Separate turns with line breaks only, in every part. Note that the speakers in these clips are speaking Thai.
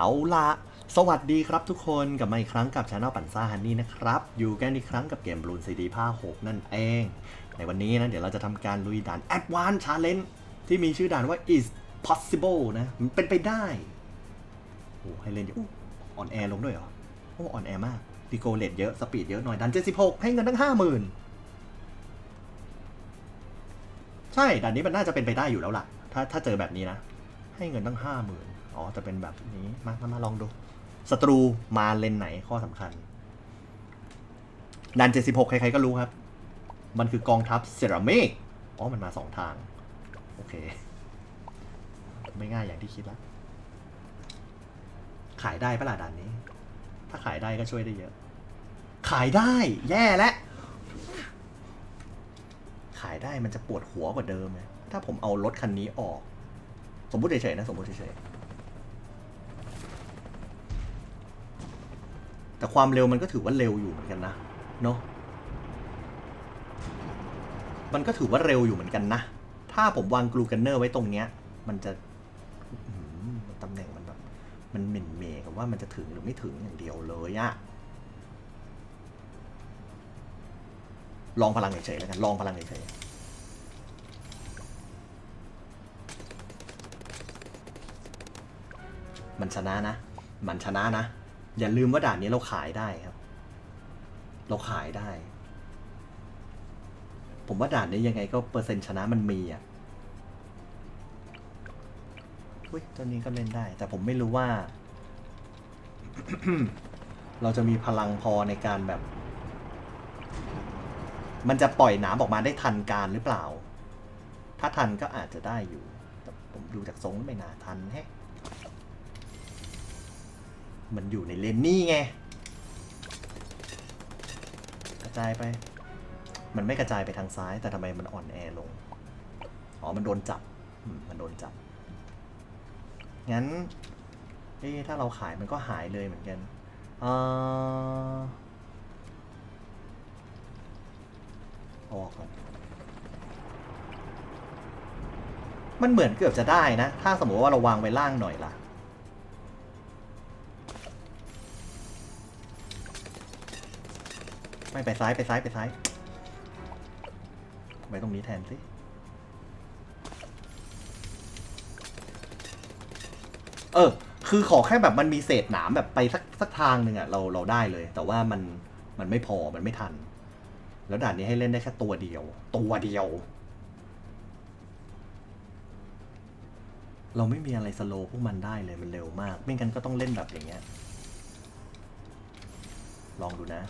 เอาละสวัสดีครับทุกคนกลับมาอีกครั้งกับช anel ปั่นซ่าฮันนี่นะครับ อยู่กันอีกครั้งกับเกมบลูนซีดีภาค6นั่นเอง ในวันนี้นะเดี๋ยวเราจะทำการลุยด่าน Advanced Challenge ที่มีชื่อด่านว่า is possible นะ มันเป็นไปได้โอ้ให้เล่นเยอะออนแอลงด้วยเหรอโอ้อ่อนแอมากดีโกเลตเยอะ สปีดเยอะหน่อยดัน76ให้เงินตั้ง50,000ใช่ด่านนี้มันน่าจะเป็นไปได้อยู่แล้วล่ะ ถ้าถ้าเจอแบบนี้นะ ให้เงินตั้งห้าหมื่น อ๋อแต่เป็นแบบนี้ มามามาลองดูศัตรูมาเลนไหนข้อสำคัญ ดัน76ใครๆก็รู้ครับ มันคือกองทัพเซรามิกอ๋อ มันมาสองทาง โอเค ไม่ง่ายอย่างที่คิดละ ขายได้ปะล่ะด่านนี้ ถ้าขายได้ก็ช่วยได้เยอะ ขายได้ แย่แล้วขายได้มันจะปวดหัวกว่าเดิมเลยถ้าผมเอารถคันนี้ออก สมมติเฉยๆนะ สมมติเฉยๆ แต่ความเร็วมันก็ถือว่าเร็วอยู่เหมือนกันนะเนาะมันก็ถือว่าเร็วอยู่เหมือนกันนะ ถ้าผมวางกลูกันเนอร์ไว้ตรงเนี้ย มันจะตำแหน่งมันแบบ มันเหม่นเมกับว่ามันจะถึงหรือไม่ถึงอย่างเดียวเลยอะลองพลังเฉยๆแล้วกัน ลองพลังเฉยๆมันชนะนะ มันชนะนะ อย่าลืมว่าด่านนี้เราขายได้ครับ เราขายได้ ผมว่าด่านนี้ยังไงก็เปอร์เซ็นต์ชนะมันมีอะอุ้ยตัวนี้ก็เล่นได้ แต่ผมไม่รู้ว่า เราจะมีพลังพอในการแบบ มันจะปล่อยนามออกมาได้ทันการหรือเปล่า ถ้าทันก็อาจจะได้อยู่ แต่ผมดูจากทรงแล้วไม่น่าทันแฮะ มันอยู่ในเลนนี่ไง กระจายไป มันไม่กระจายไปทางซ้าย แต่ทำไมมันอ่อนแอลง อ๋อ มันโดนจับ มันโดนจับ งั้น เอ๊ถ้าเราขายมันก็หายเลยเหมือนกันเออเอาออกก่อนมันเหมือนเกือบจะได้นะ ถ้าสมมติว่าเราวางไว้ล่างหน่อยล่ะ ไม่ไปซ้ายไปซ้ายไปซ้ายไปตรงนี้แทนสิเออ คือขอแค่แบบมันมีเศษหนามแบบไปสักสักทางหนึ่งอะเราเราได้เลย แต่ว่ามันมันไม่พอมันไม่ทัน แล้วด่านนี้ให้เล่นได้แค่ตัวเดียว ตัวเดียว เราไม่มีอะไรสโลว์พวกมันได้เลยมันเร็วมาก ไม่งั้นก็ต้องเล่นแบบอย่างเงี้ย ลองดูนะ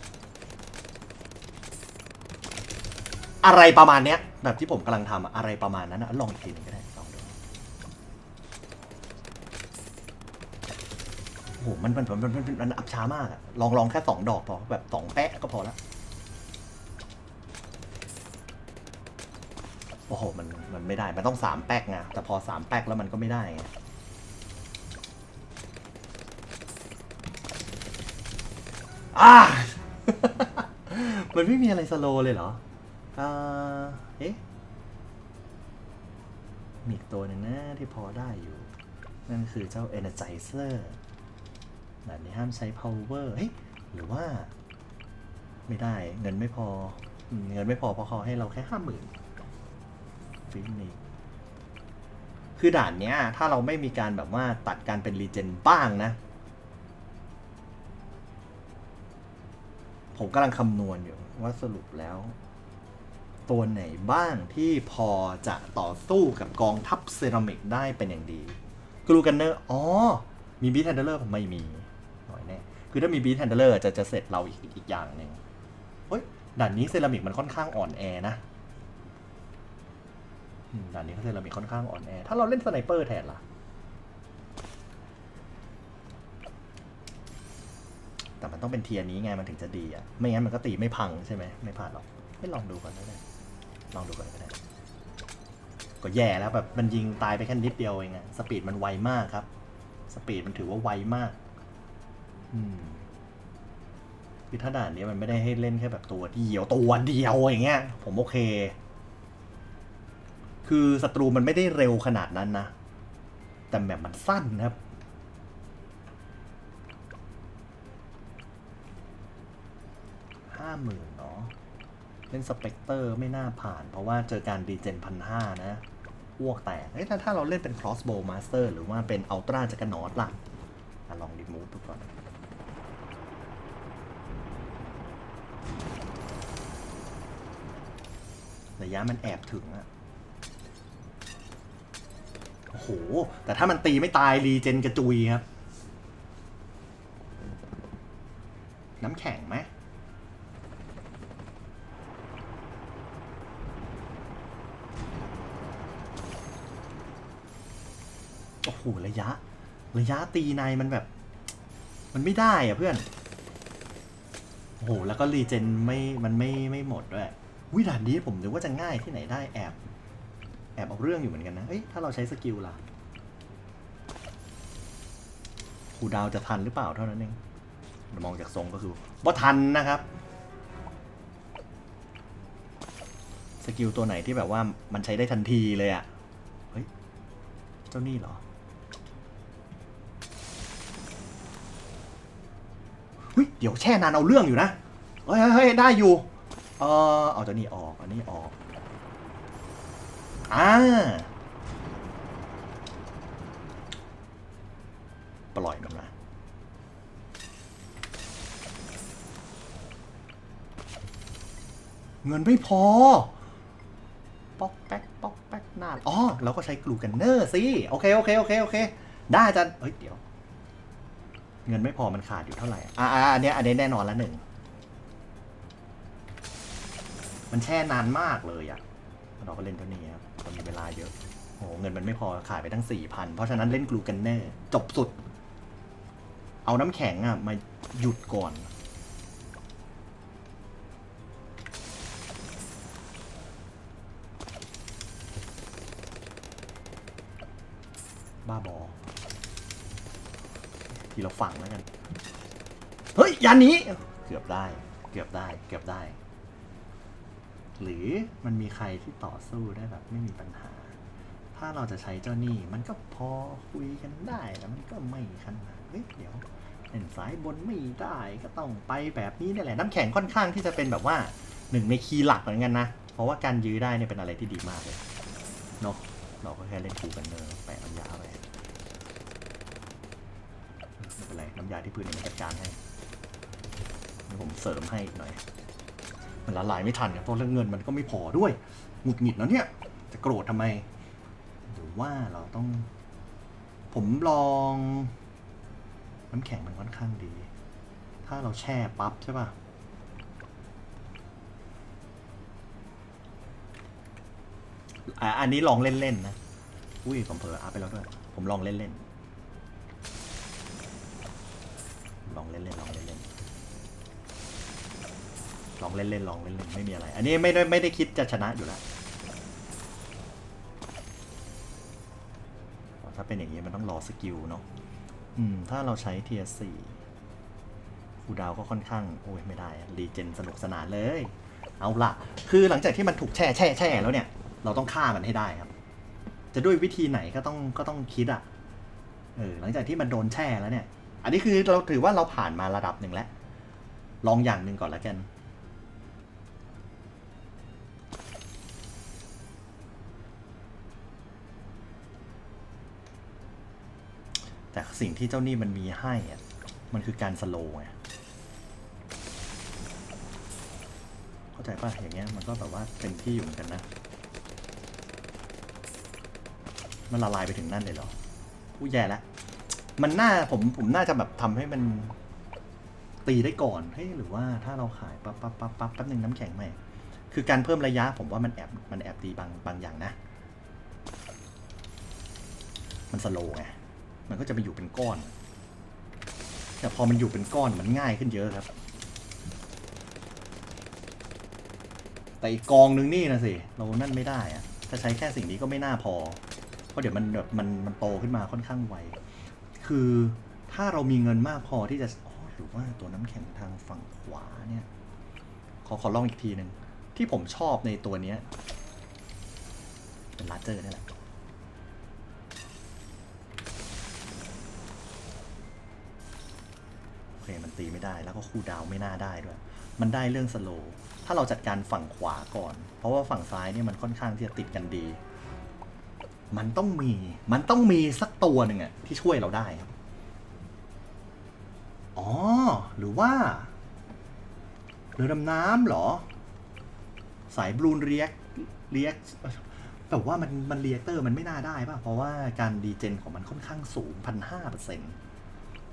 อะไรประมาณเนี้ย แบบที่ผมกำลังทำอะอะไรประมาณนั้นนะลองอีกทีหนึงก็ได้ลองดูโอ้โหมันมันมันมันมันมันอับช้ามากอะลองลองแค่สองดอกพอแบบสองแปะก็พอละโอ้โหมันมันไม่ได้มันต้องสามแป๊กไงแต่พอสามแป๊กแล้วมันก็ไม่ได้ไงอ่า มันไม่มีอะไรสโลว์เลยเหรอ อ่าเอ๊ะ มีอีกตัวหนึ่งนะที่พอได้อยู่ นั่นคือเจ้า Energizer แบบนี้ห้ามใช้ power เฮ้ย หรือว่า ไม่ได้เงินไม่พอ เงินไม่พอเพราะเขาให้เราแค่ห้าหมื่นฟิล์นี่คือด่านเนี้ย ถ้าเราไม่มีการแบบว่าตัดการเป็นรีเจนบ้างนะ ผมกำลังคำนวณอยู่ว่าสรุปแล้ว ตัวไหนบ้างที่พอจะต่อสู้กับกองทัพเซรามิกได้เป็นอย่างดีกรูกันเนอร์อ๋อ มีบีทแฮนเดอร์ผมไม่มีหน่อยแน่คือถ้ามีบีทแฮนเดอร์จะจะเสร็จเราอีกอีกอย่างหนึ่งเฮ้ยด่านนี้เซรามิกมันค่อนข้างอ่อนแอนะด่านนี้เซรามิกค่อนข้างอ่อนแอ ถ้าเราเล่นสไนเปอร์แทนล่ะ แต่มันต้องเป็นเทียร์นี้ไงมันถึงจะดีอะไม่งั้นมันก็ตีไม่พังใช่ไหมไม่ผ่านหรอกไม่ลองดูก่อนก็ได้ ลองดูก่อนก็ได้ก็แย่แล้วแบบมันยิงตายไปแค่นิดเดียวเองอะสปีดมันไวมากครับ สปีดมันถือว่าไวมาก อืมคือถ้าด่านนี้มันไม่ได้ให้เล่นแค่แบบตัวเดียวตัวเดียวอย่างเงี้ย ผมโอเค คือศัตรูมันไม่ได้เร็วขนาดนั้นนะ แต่แบบมันสั้นครับห้าหมื่น เล่นสเปกเตอร์ไม่น่าผ่าน เพราะว่าเจอการดีเจนพันห้านะอ้วกแตกเอ้ยถ้าถ้าเราเล่นเป็น crossbow master หรือว่าเป็น ultra จักรนอตล่ะอะลองรีมูฟดูก่อนระยะมันแอบถึงอะโอ้โห แต่ถ้ามันตีไม่ตายรีเจนกระจุยครับ น้ำแข็งไหม โหระยะ ระยะตีในมันแบบ มันไม่ได้อะเพื่อน โอ้โห แล้วก็รีเจนไม่มันไม่ไม่หมดด้วยวิด่านนี้ผมนึกว่าจะง่ายที่ไหนได้แอบ แอบเอาเรื่องอยู่เหมือนกันนะ เอ้ยถ้าเราใช้สกิลล่ะคูดาวจะทันหรือเปล่าเท่านั้นเองมองจากทรงก็คือว่าทันนะครับ สกิลตัวไหนที่แบบว่ามันใช้ได้ทันทีเลยอะ่ะ เฮ้ย เจ้านี่เหรอ เดี๋ยวแช่นานเอาเรื่องอยู่นะเฮ้ยเฮ้ยเฮ้ยได้อยู่ เออเอาตัวนี้ออก อันนี้ออกอ่าปล่อยมันมาเงินไม่พอ ป๊อกแป๊กป๊อกแป๊กหน้า อ๋อ เราก็ใช้กลูกันเนอร์สิ โอเค โอเค โอเค โอเค ได้จารย์เฮ้ย เดี๋ยว เงินไม่พอมันขาดอยู่เท่าไหร่อะอะอันเนี้ยอันนี้แน่นอนละหนึ่งมันแช่นานมากเลยอะ่ะเราก็เล่นเท่านี้ครับเรามีเวลาเยอะโอ้โหเงินมันไม่พอขายไปตั้งสี่พันเพราะฉะนั้นเล่นกลูกันเนอร์จบสุด เอาน้ำแข็งอะ่ะมาหยุดก่อนบ้าบอ ทีเราฝังแล้วกัน เฮ้ยยันนี้ เกือบได้ เกือบได้ เกือบได้ หรือมันมีใครที่ต่อสู้ได้แบบไม่มีปัญหา ถ้าเราจะใช้เจ้านี้มันก็พอคุยกันได้แล้วมันก็ไม่ขนาดเฮ้ยเดี๋ยวเล่นสายบนไม่ได้ก็ต้องไปแบบนี้นี่แหละ น้ำแข็งค่อนข้างที่จะเป็นแบบว่าหนึ่งในคีย์หลักเหมือนกันนะ เพราะว่าการยื้อได้เนี่ยเป็นอะไรที่ดีมากเลยเนาะเราก็แค่เล่นคูกันเนอร์แปะน้ำยาไปไม่เป็ น้ำยาที่พื้นมันจัดการให้เดี๋ยวผมเสริมให้อีกหน่อย มันละลายไม่ทันครับเพราะเรื่องเงินมันก็ไม่พอด้วยหงุดหงิดแล้วเนี่ย จะโกรธทำไม หรือว่าเราต้อง ผมลอง น้ำแข็งมันค่อนข้างดี ถ้าเราแช่ปั๊บใช่ป่ะอะอันนี้ลองเล่นๆนะ อุ้ยผมเผลออัพไปแล้วด้วย ผมลองเล่นๆ ลองเล่นๆลองเล่นๆไม่มีอะไร อันนี้ไม่ได้ไม่ได้คิดจะชนะอยู่แล้วถ้าเป็นอย่างนี้มันต้องรอสกิลเนาะอืมถ้าเราใช้เทียสี่ฟูดาวก็ค่อนข้าง โอ้ยไม่ได้รีเจนสนุกสนานเลย เอาละคือหลังจากที่มันถูกแช่แช่แช่แล้วเนี่ย เราต้องฆ่ามันให้ได้ครับ จะด้วยวิธีไหนก็ต้องก็ต้องคิดอะเออหลังจากที่มันโดนแช่แล้วเนี่ย อันนี้คือเราถือว่าเราผ่านมาระดับหนึ่งแล้ว ลองอย่างหนึ่งก่อนแล้วกัน แต่สิ่งที่เจ้านี่มันมีให้อะมันคือการสโลว์ไงเข้าใจป่ะอย่างเงี้ยมันก็แบบว่าเต็มที่อยู่เหมือนกันนะ มันละลายไปถึงนั่นเลยเหรออู้แย่แล้วมันน่าผมผมน่าจะแบบทำให้มันตีได้ก่อนเฮ้ยหรือว่าถ้าเราขายปั๊บปั๊บปั๊บปั๊บแป๊บหนึ่งน้ำแข็งใหม่ คือการเพิ่มระยะผมว่ามันแอบมันแอบตีบางบางอย่างนะ มันสโลว์ไง มันก็จะไปอยู่เป็นก้อน แต่พอมันอยู่เป็นก้อนมันง่ายขึ้นเยอะครับ แต่อีกกองนึงนี่นะสิเรานั่นไม่ได้อะถ้าใช้แค่สิ่งนี้ก็ไม่น่าพอ เพราะเดี๋ยวมันแบบมันมันโตขึ้นมาค่อนข้างไว คือถ้าเรามีเงินมากพอที่จะอ๋อหรือว่าตัวน้ำแข็งทางฝั่งขวาเนี่ย ขอขอลองอีกทีหนึ่งที่ผมชอบในตัวเนี้ยเป็นลาเจอร์นี่แหละ ตีไม่ได้ แล้วก็คูลดาวไม่น่าได้ด้วย มันได้เรื่องสโลว์ถ้าเราจัดการฝั่งขวาก่อน เพราะว่าฝั่งซ้ายเนี่ยมันค่อนข้างที่จะติดกันดี มันต้องมี มันต้องมีสักตัวหนึ่งอะที่ช่วยเราได้ครับอ๋อ หรือว่าเรือดำน้ำเหรอ สายบลูนเรียกเรียกแต่ว่ามันมันเรียกเตอร์มันไม่น่าได้ป่ะ เพราะว่าการดีเจนของมันค่อนข้างสูงพันห้าเปอร์เซ็นต์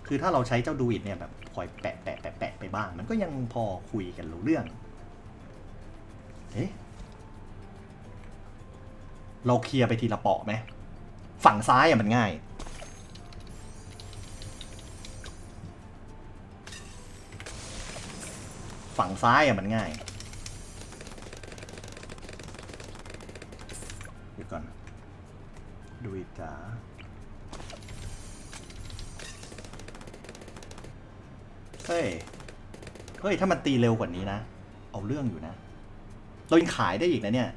คือถ้าเราใช้เจ้าดูอิดเนี่ยแบบคอยแปะแปะแปะแปะไปบ้าง มันก็ยังพอคุยกันรู้เรื่อง เอ๊ะเราเคลียร์ไปทีละเปาะไหมฝั่งซ้ายอะมันง่าย ฝั่งซ้ายอะมันง่ายเดี๋ยวก่อนดูอีกจ้า เฮ้ย เฮ้ย ถ้ามันตีเร็วกว่านี้นะ เอาเรื่องอยู่นะ เรายังขายได้อีกนะเนี่ย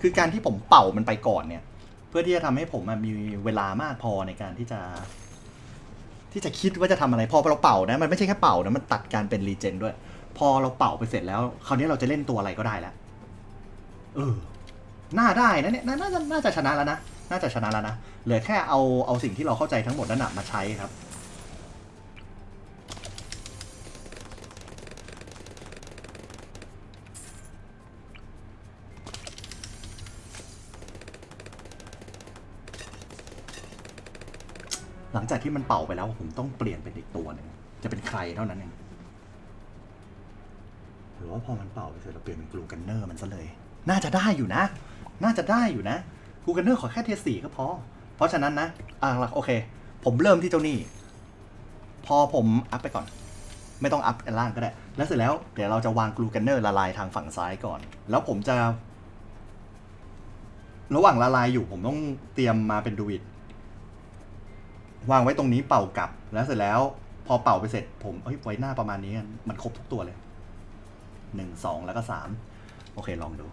คือการที่ผมเป่ามันไปก่อนเนี่ย เพื่อที่จะทำให้ผมมีเวลามากพอในการที่จะ ที่จะคิดว่าจะทำอะไร พอเราเป่านะ มันไม่ใช่แค่เป่านะ มันตัดการเป็นรีเจนด้วย พอเราเป่าไปเสร็จแล้ว คราวนี้เราจะเล่นตัวอะไรก็ได้แล้ว เออ น่าได้นะเนี่ย น่าจะ น่าจะชนะแล้วนะ น่าจะชนะแล้วนะ เหลือแค่เอา เอาสิ่งที่เราเข้าใจทั้งหมดนั้นมาใช้ครับ หลังจากที่มันเป่าไปแล้วผมต้องเปลี่ยนเป็นอีกตัวหนึ่งจะเป็นใครเท่านั้นเองหรือว่าพอมันเป่าไปเสร็จเราเปลี่ยนเป็นกลูกันเนอร์มันซะเลย น่าจะได้อยู่นะ น่าจะได้อยู่นะกลูกันเนอร์ขอแค่เทสี่ก็พอ เพราะฉะนั้นนะอ่าหลักโอเค ผมเริ่มที่เจ้านี่ พอผมอัพไปก่อน ไม่ต้องอัพอันล่างก็ได้ แล้วเสร็จแล้วเดี๋ยวเราจะวางกลูกันเนอร์ละลายทางฝั่งซ้ายก่อน แล้วผมจะ ระหว่างละลายอยู่ผมต้องเตรียมมาเป็นดูอิด วางไว้ตรงนี้เป่ากลับ แล้วเสร็จแล้ว พอเป่าไปเสร็จ ผมเอ้ยไว้หน้าประมาณนี้กันมันครบทุกตัวเลยหนึ่งสองแล้วก็สามโอเคลองดู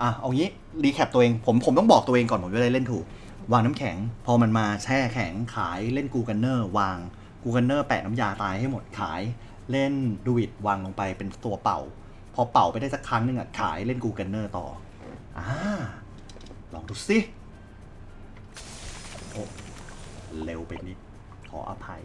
อะเอางี้รีแคปตัวเองผมผมต้องบอกตัวเองก่อนผมจะได้เล่นถูก วางน้ำแข็ง พอมันมาแช่แข็งขายเล่นกูกันเนอร์วางกูกันเนอร์แปะน้ำยาตายให้หมดขาย เล่นดูอิดวางลงไปเป็นตัวเป่า พอเป่าไปได้สักครั้งหนึ่งอะขายเล่นกูกันเนอร์ต่ออ่าลองดูสิ เร็วไปนิด ขออภัย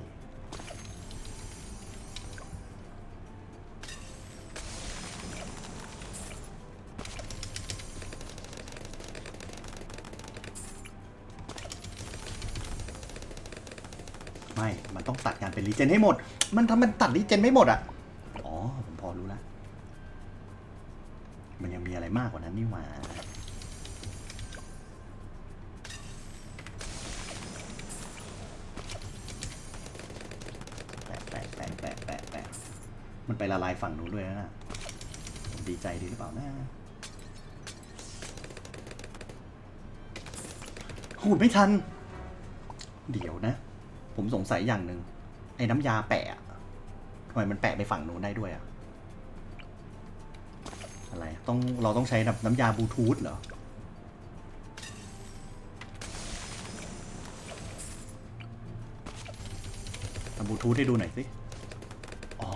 ไม่ มันต้องตัดงานเป็นรีเจนให้หมด มันทำมันตัดรีเจนไม่หมดอะ อ๋อ ผมพอรู้แล้ว มันยังมีอะไรมากกว่านั้นนี่หว่า ไปละลายฝั่งนู้นด้วยนะ ผมดีใจดีหรือเปล่านะหูดไม่ทัน เดี๋ยวนะ ผมสงสัยอย่างหนึ่งไอ้น้ำยาแปะทำไมมันแปะไปฝั่งนู้นได้ด้วยอะอะไรต้องเราต้องใช้น้ำยาบลูทูธเหรอทำบลูทูธให้ดูหน่อยสิ อ๋อ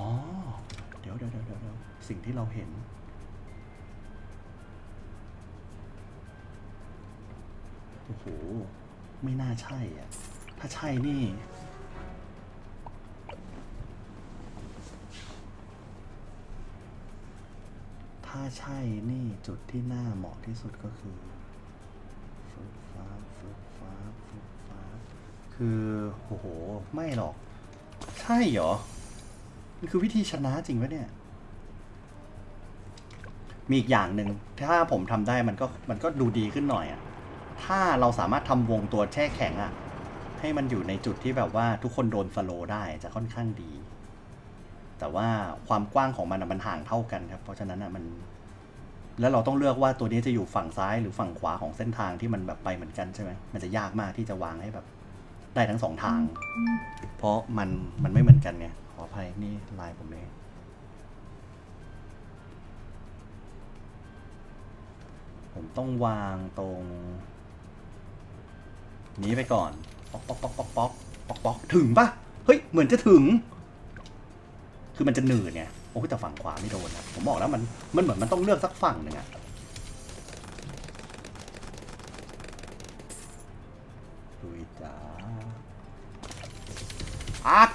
เดี๋ยวเดี๋ยวเดี๋ยวเดี๋ยวเดี๋ยว สิ่งที่เราเห็น โอ้โห ไม่น่าใช่อะ ถ้าใช่นี่ ถ้าใช่นี่จุดที่น่าเหมาะที่สุดก็คือฟึบฟ้าฟึบฟ้าฟึบฟ้าคือโอ้โห ไม่หรอก ใช่เหรอนี่คือวิธีชนะจริงปะเนี่ย มีอีกอย่างหนึ่งถ้าผมทำได้มันก็มันก็ดูดีขึ้นหน่อยอะถ้าเราสามารถทำวงตัวแช่แข็งอะให้มันอยู่ในจุดที่แบบว่าทุกคนโดนสโลว์ได้จะค่อนข้างดี แต่ว่าความกว้างของมันอะมันห่างเท่ากันครับ เพราะฉะนั้นอะมัน แล้วเราต้องเลือกว่าตัวนี้จะอยู่ฝั่งซ้ายหรือฝั่งขวาของเส้นทางที่มันแบบไปเหมือนกันใช่ไหมมันจะยากมากที่จะวางให้แบบ ได้ทั้งสองทาง เพราะมันมันไม่เหมือนกันไงขออภัยนี่ลายผมเอง ผมต้องวางตรง นี้ไปก่อน ป๊อกป๊อกป๊อกป๊อกป๊อกป๊อกป๊อกถึงปะเฮ้ย เหมือนจะถึง คือมันจะหนืดไงโอ้ยแต่ฝั่งขวาไม่โดนนะผมบอกแล้วมันมันเหมือนมันต้องเลือกสักฝั่งหนึ่งอะลุยจ้าอัก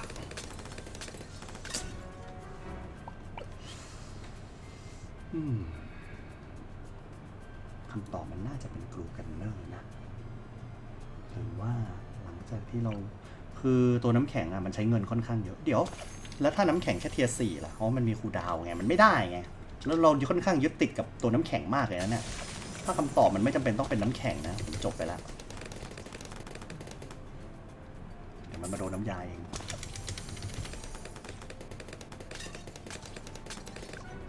อืม รูกันเนอร์นะหรือว่าหลังจากที่เราคือตัวน้ำแข็งอะมันใช้เงินค่อนข้างเยอะเดี๋ยว แล้วถ้าน้ำแข็งแค่เทียร์สี่ล่ะเพราะมันมีคูดาวไงมันไม่ได้ไงแล้วเราค่อนข้างยึดติดกับตัวน้ำแข็งมากเลยนะเนี่ยถ้าคำตอบมันไม่จำเป็นต้องเป็นน้ำแข็งนะผมจบไปแล้วเดี๋ยวมันมาโดนน้ำยาเอง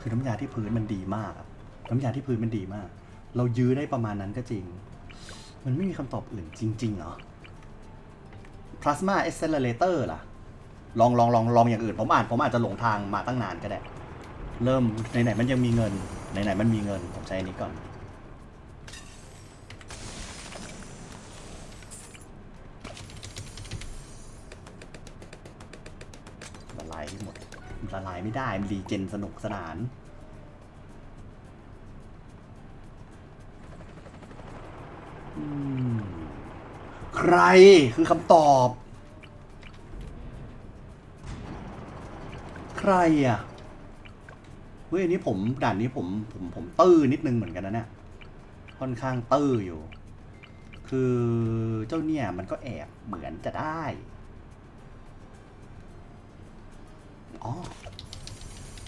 คือน้ำยาที่พื้นมันดีมากน้ำยาที่พื้นมันดีมาก เรายื้อได้ประมาณนั้นก็จริง มันไม่มีคำตอบอื่นจริง ๆ เหรอ Plasma Accelerator ล่ะ ลองลองลองลองอย่างอื่น ผมอ่านผมอาจจะหลงทางมาตั้งนานก็ได้ เริ่มไหนๆมันยังมีเงิน ไหนๆมันมีเงิน ผมใช้อันนี้ก่อน ละลายที่หมด ละลายไม่ได้ มันรีเจนสนุกสนาน ใครคือคำตอบ ใครอะเฮ้ยอันนี้ผมด่านนี้ผมผมผมตื้อนิดนึงเหมือนกันนะเนี่ยค่อนข้างตื้ออยู่ คือเจ้าเนี่ยมันก็แอบเหมือนจะได้อ๋อ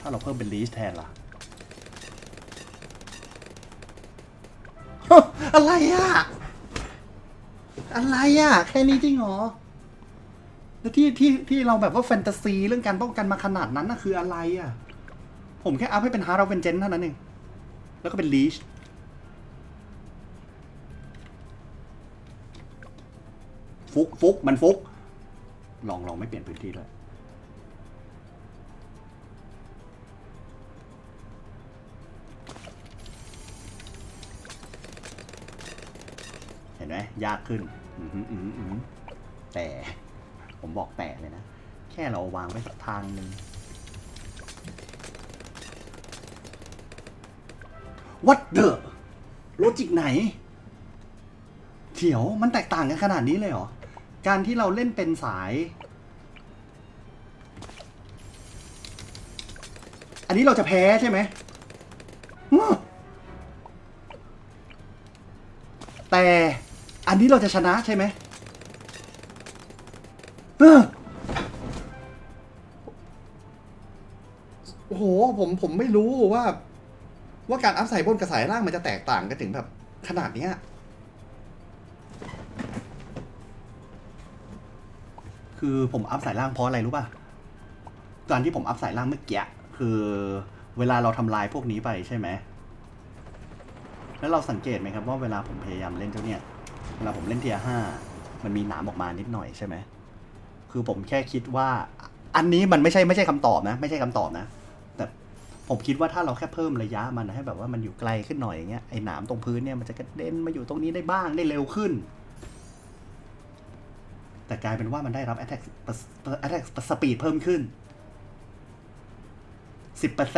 ถ้าเราเพิ่มเป็นลีสแทนล่ะอะไรอะ อะไรอะ แค่นี้จริงเหรอแล้วที่ที่ที่เราแบบว่าแฟนตาซีเรื่องการป้องกันมาขนาดนั้นน่ะคืออะไรอะ ผมแค่อัพให้เป็นฮาร์ดเวนเจนเท่านั้นเอง แล้วก็เป็นลีชฟุกฟุกมันฟุก ลองลองไม่เปลี่ยนพื้นที่ด้วยเห็นไหมยากขึ้น แต่ผมบอกแต่เลยนะ แค่เราวางไว้สักทางหนึ่ง What the โลจิกไหนเดี๋ยวมันแตกต่างกันขนาดนี้เลยเหรอ การที่เราเล่นเป็นสาย อันนี้เราจะแพ้ใช่ไหม แต่ อันนี้เราจะชนะใช่ไหมเออโอ้โหผมผมไม่รู้ว่า ว่าการอัพใส่บนกับสายล่างมันจะแตกต่างกันถึงแบบขนาดเนี้ยคือผมอัพสายล่างเพราะอะไรรู้ป่ะตอนที่ผมอัพสายล่างเมื่อกี้คือเวลาเราทำลายพวกนี้ไปใช่ไหม แล้วเราสังเกตไหมครับว่าเวลาผมพยายามเล่นเจ้าเนี่ย เวลาผมเล่นเทียห้ามันมีหนามออกมานิดหน่อยใช่ไหมคือผมแค่คิดว่า อันนี้มันไม่ใช่ไม่ใช่คำตอบนะ ไม่ใช่คำตอบนะ แต่ผมคิดว่าถ้าเราแค่เพิ่มระยะมันให้แบบว่ามันอยู่ไกลขึ้นหน่อยอย่างเงี้ยไอ้หนามตรงพื้นเนี่ยมันจะกระเด็นมาอยู่ตรงนี้ได้บ้างได้เร็วขึ้น แต่กลายเป็นว่ามันได้รับ attack attack speed เพิ่มขึ้น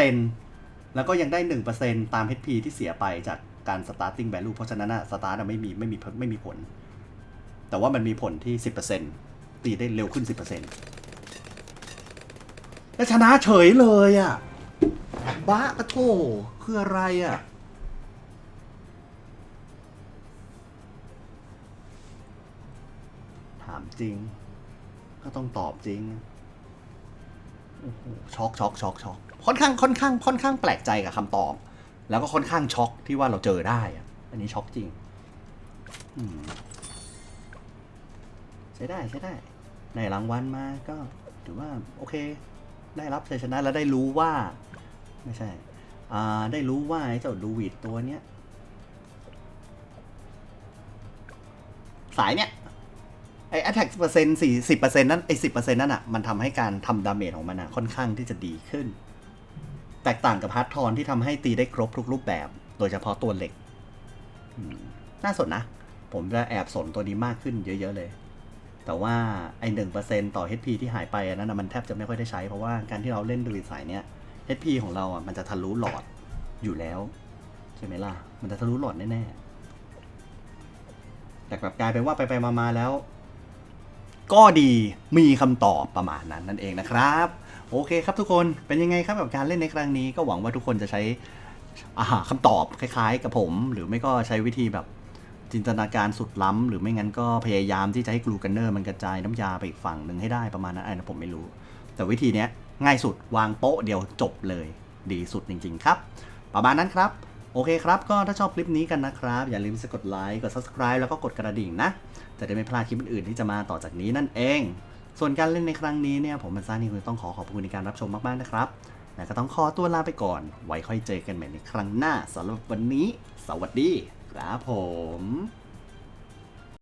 10%แล้วก็ยังได้ 1%ตาม HP ที่เสียไปจาก การ starting value เพราะฉะนั้นอะ start ไม่มีไม่มีไม่มีผล แต่ว่ามันมีผลที่ 10%ตีได้เร็วขึ้น 10%แล้วชนะเฉยเลยอะบ้าปะโถคืออะไรอะถามจริง ก็ต้องตอบจริงช็อกช็อกช็อกช็อกค่อนข้างค่อนข้างค่อนข้างแปลกใจกับคำตอบ แล้วก็ค่อนข้างช็อกที่ว่าเราเจอได้อันนี้ช็อกจริงใช้ได้ใช้ได้ในรางวัลมาก็ถือว่าโอเค ได้รับชัยชนะแล้วได้รู้ว่า ไม่ใช่ได้รู้ว่าไอ้เจ้าดูวิดตัวเนี้ยสายเนี้ยไอ้ attack เปอร์เซ็นต์สี่สิบเปอร์เซ็นต์นั้นไอ้สิบเปอร์เซ็นต์นั้นอะมันทำให้การทำดาเมจของมันอะค่อนข้างที่จะดีขึ้น แตกต่างกับฮาร์ดทอนที่ทำให้ตีได้ครบทุกรูปแบบ โดยเฉพาะตัวเหล็ก น่าสนนะ ผมจะแอบสนตัวนี้มากขึ้นเยอะๆเลย แต่ว่าไอ้หนึ่งเปอร์เซ็นต่อ HP ที่หายไปนั้นนะมันแทบจะไม่ค่อยได้ใช้ เพราะว่าการที่เราเล่นดูดสายเนี้ย HP ของเราอะมันจะทะลุหลอดอยู่แล้ว ใช่ไหมล่ะ มันจะทะลุหลอดแน่ๆ แต่กลับกลายเป็นว่าไปไปๆมาๆแล้ว ก็ดีมีคำตอบประมาณนั้นนั่นเองนะครับ โอเคครับทุกคนเป็นยังไงครับกับการเล่นในครั้งนี้ก็หวังว่าทุกคนจะใช้อาหาคำตอบคล้ายๆ กับผม หรือไม่ก็ใช้วิธีแบบจินตนาการสุดล้ำหรือไม่งั้นก็พยายามที่จะให้กลูกันเนอร์มันกระจายน้ำยาไปอีกฝั่งหนึ่งให้ได้ประมาณนั้นอันนผมไม่รู้ แต่วิธีเนี้ยง่ายสุดวางโป๊ะเดียวจบเลย ดีสุดจริง ๆ ครับ ประมาณนั้นครับ โอเคครับ ก็ถ้าชอบคลิปนี้กันนะครับ อย่าลืมกดไลค์กด subscribe แล้วก็กดกระดิ่งนะ จะได้ไม่พลาดคลิปอื่นๆที่จะมาต่อจากนี้นั่นเอง ส่วนการเล่นในครั้งนี้เนี่ยผมมันซ่านี่คุณต้องขอขอบคุณในการรับชมมากๆนะครับและก็ต้องขอตัวลาไปก่อน ไว้ค่อยเจอกันใหม่ในครั้งหน้าสำหรับวันนี้ สวัสดีครับผม